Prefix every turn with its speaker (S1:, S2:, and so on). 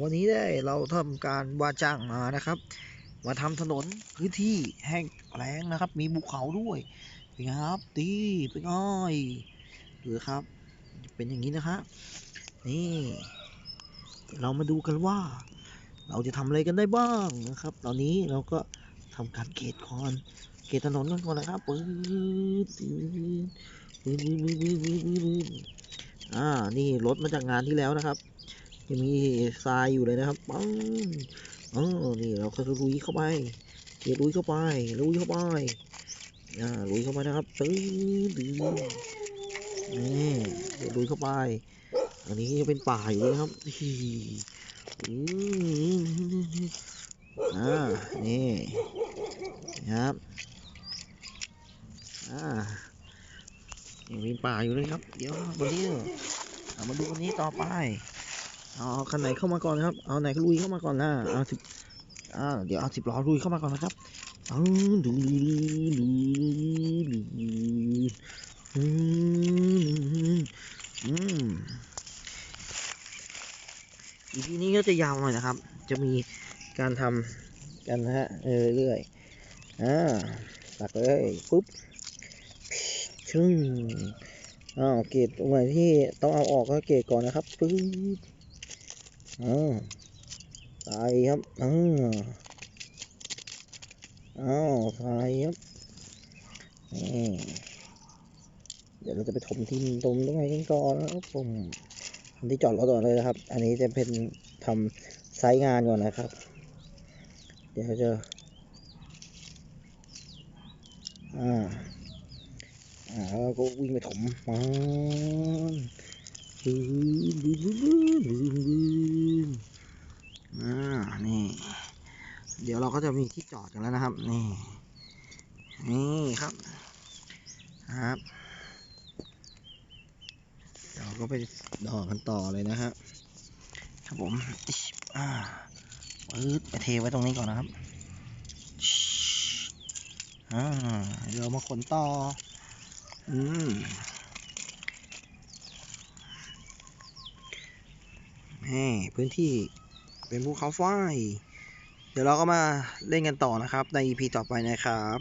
S1: วันนี้ได้เราทำการว่าจ้างมานะครับ มาทำถนนพื้นที่แห้งแล้งนะครับ มีภูเขาด้วยเป็นครับดีเป็นอ้อยดูครับ เป็นอย่างนี้นะครับนี่ เรามาดูกันว่า เราจะทำอะไรกันได้บ้างนะครับ ตอนนี้เราก็ทำการเกตคอนเกตถนนกันก่อนนะครับปืนปืนปืนปืนปืนปืนอ่านี่รถมาจากงานที่แล้วนะครับ ยังมีทรายอยู่เลยนะครับปังเออนี่เราก็ลุยเข้าไปเกตลุยเข้าไปลุยเข้าไปอ่าลุยเข้าไปนะครับตื้อตื้อนี่เกตลุยเข้าไป อันนี้ยังเป็นป่าอยู่เลยครับฮีอืมอ่านี่ครับอ่ายังมีป่าอยู่เลยครับ เดี๋ยววันนี้มาดูวันนี้ต่อไป เอาคันไหนเข้ามาก่อนนะครับ เอาไหนลุยเข้ามาก่อนนะเอาสิบอ่าเดี๋ยวเอาสิบล้อลุยเข้ามาก่อนนะครับเอาดูดูดูดูอืมอืมอีพีนี้ก็จะยาวหน่อยนะครับ จะมีการทำกันนะฮะเรื่อยๆอ่าตักเลยปุ๊บชึ่งอ้าวเกรดตรงไหนที่ต้องเอาออกก็เกรดก่อนนะครับปึ๊บ อ่าตายครับอ่าอ้าวตายครับนี่เดี๋ยวเราจะไปถมที่ตรงตรงไหนกันก่อนนะครับผมที่จอดรถก่อนเลยนะครับ อันนี้จะเป็นทำไซต์งานก่อนนะครับ เดี๋ยวจะอ่าอ่าแล้วก็วิ่งไปถมมันบึ้นบึ้นบึ้นบึ้นบึ้นบึ้นอ่า นี่ เดี๋ยวเราก็จะมีที่จอดกันแล้วนะครับ นี่ นี่ครับ ครับ เราก็ไปดอกันต่อเลยนะฮะครับผมอ่าปื๊ดไปเทไว้ตรงนี้ก่อนนะครับอ่าเดี๋ยวมาขนต่อ อืมนี่พื้นที่ เป็นภูเขาไฟ เดี๋ยวเราก็มาเล่นกันต่อนะครับ ใน EP ต่อไปนะครับ